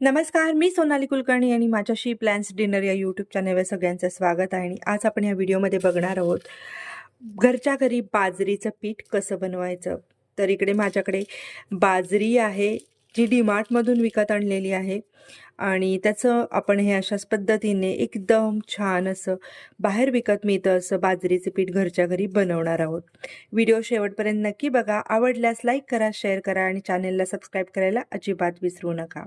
नमस्कार मी सोनाली कुलकर्णी आणि माझ्याशी प्लॅन्स डिनर या यूट्यूब चॅनलवर सगळ्यांचं स्वागत आहे आणि आज आपण या व्हिडिओमध्ये बघणार आहोत घरच्या घरी बाजरीचं पीठ कसं बनवायचं? तर इकडे माझ्याकडे बाजरी आहे जी डीमार्टमधून विकत आणलेली आहे आणि त्याचं आपण हे अशाच पद्धतीने एकदम छान असं बाहेर विकत मिळतं असं बाजरीचं पीठ घरच्या घरी बनवणार आहोत. व्हिडिओ शेवटपर्यंत नक्की बघा आवडल्यास लाईक करा शेअर करा आणि चॅनेलला सबस्क्राईब करायला अजिबात विसरू नका.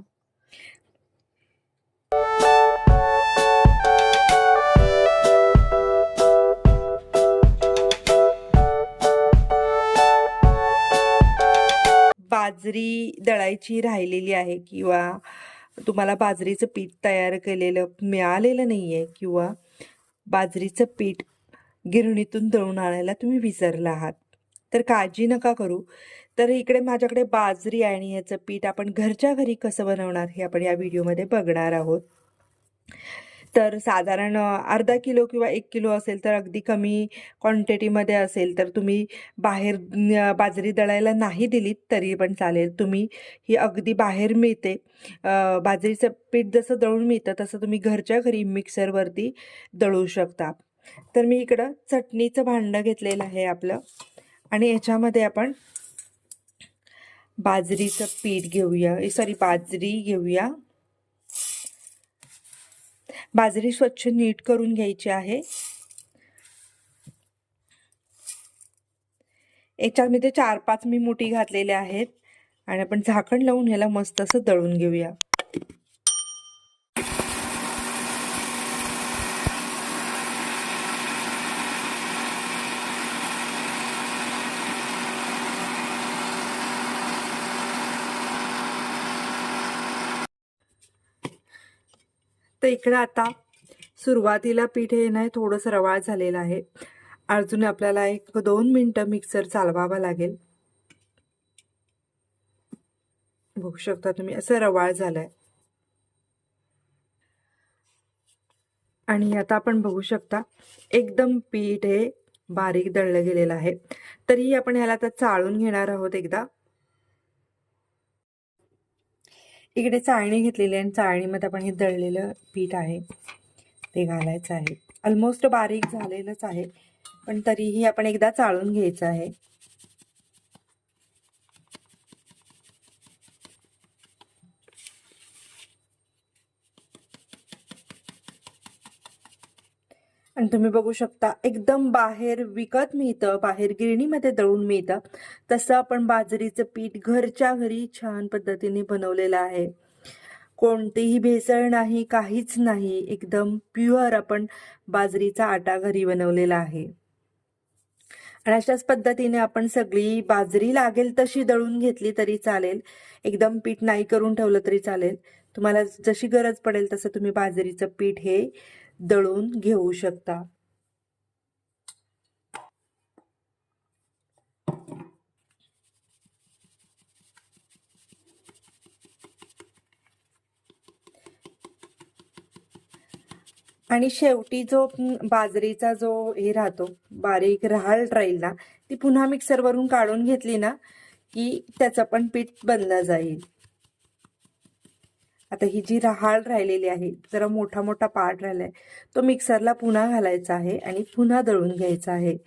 बाजरी दळायची राहिलेली आहे किंवा तुम्हाला बाजरीचं पीठ तयार केलेलं मिळालेलं नाही आहे किंवा बाजरीचं पीठ गिरणीतून दळून आणायला तुम्ही विसरला आहात. तर काळजी नका करू. तर इकडे माझ्याकडे बाजरी आहे आणि याचं पीठ आपण घरच्या घरी कसं बनवणार हे आपण या व्हिडिओमध्ये बघणार आहोत. तर साधारण अर्धा किलो किंवा एक किलो असेल तर अगदी कमी क्वांटिटीमध्ये असेल तर तुम्ही बाहेर बाजरी दळायला नाही दिलीत तरी पण चालेल. तुम्ही ही अगदी बाहेर मिळते. बाजरीचं पीठ जसं दळून मिळतं तसं तुम्ही घरच्या घरी मिक्सरवरती दळू शकता. तर मी इकडं चटणीचं भांडं घेतलेलं आहे आपलं. आणि याच्यामध्ये आपण बाजरीचं पीठ घेऊया. सॉरी बाजरी घेऊया. बाजरी स्वच्छ नीट करून घ्यायची आहे. याच्यामध्ये चार पाच मी मुठी घातलेल्या आहेत. आणि आपण झाकण लावून ह्याला मस्त असं दळून घेऊया. तर इकडं आता सुरुवातीला पीठ हे नाही थोडंसं रवाळ झालेलं आहे. अजून आपल्याला एक दोन मिनटं मिक्सर चालवावा लागेल. बघू शकता तुम्ही असं रवाळ झालंय. आणि आता आपण बघू शकता एकदम पीठ हे बारीक दळलं गेलेलं आहे. तरीही आपण ह्याला आता चाळून घेणार आहोत एकदा. इकडे चाळणी घेतलेली आहे आणि चाळणीमध्ये आपण हे दळलेलं पीठ आहे. ते घालायचं आहे. ऑलमोस्ट बारीक झालेलंच आहे. पण तरीही आपण एकदा चाळून घ्यायचं आहे. आणि तुम्ही बघू शकता एकदम बाहेर विकत मिळतं बाहेर गिरणीमध्ये दळून मिळतं. तसं आपण बाजरीचं पीठ घरच्या घरी छान पद्धतीने बनवलेलं आहे. कोणतीही भेसळ नाही काहीच नाही एकदम प्युअर आपण बाजरीचा आटा घरी बनवलेला आहे. आणि अशाच पद्धतीने आपण सगळी बाजरी लागेल तशी दळून घेतली तरी चालेल. एकदम पीठ नाही करून ठेवलं तरी चालेल. तुम्हाला जशी गरज पडेल तसं तुम्ही बाजरीचं पीठ हे दळून घेऊ शकता. आणि शेवटी जो बाजरीचा जो हे राहतो बारीक रहाळ राहील ना ती पुन्हा मिक्सरवरून काढून घेतली ना की त्याचं पण पीठ बनलं जाईल. आता ही जी रहाळ राहिलेली आहे जरा मोठा मोठा पार्ट राहिलाय तो मिक्सरला पुन्हा घालायचा आहे आणि पुन्हा दळून घ्यायचा आहे.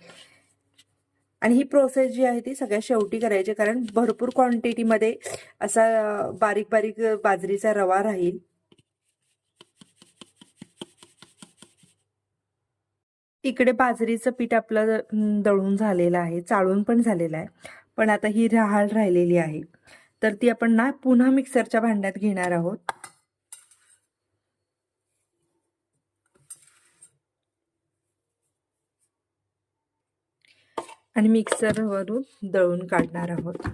आणि ही प्रोसेस जी आहे ती सगळ्या शेवटी करायची कारण भरपूर क्वांटिटीमध्ये असा बारीक बारीक बाजरीचा रवा राहील. इकडे बाजरीचं पीठ आपलं दळून झालेलं आहे चाळून पण झालेलं आहे. पण आता ही रहाळ राहिलेली आहे. तर ती आपण ना पुन्हा मिक्सरच्या भांड्यात घेणार आहोत. आणि मिक्सरवरून दळून काढणार आहोत.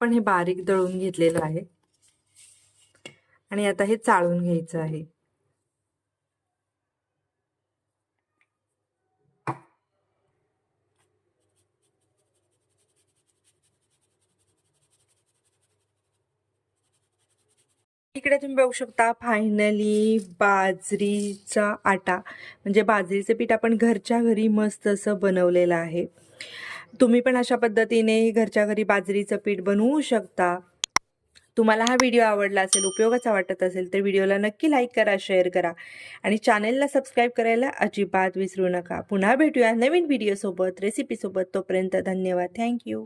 पण हे बारीक दळून घेतलेलं आहे. आणि आता हे चाळून घ्यायचं आहे. इकडे तुम्ही बघू शकता फायनली बाजरीचा आटा. म्हणजे बाजरीचं पीठ आपण घरच्या घरी मस्त असं बनवलेलं आहे. तुम्ही पण अशा पद्धतीने घरच्या घरी बाजरीचं पीठ बनवू शकता. तुम्हाला हा व्हिडिओ आवडला असेल उपयोगाचा वाटत असेल तर व्हिडिओला नक्की लाईक करा शेअर करा. आणि चॅनेलला सबस्क्राईब करायला अजिबात विसरू नका. पुन्हा भेटूया नवीन व्हिडिओसोबत रेसिपीसोबत. तोपर्यंत धन्यवाद. थँक्यू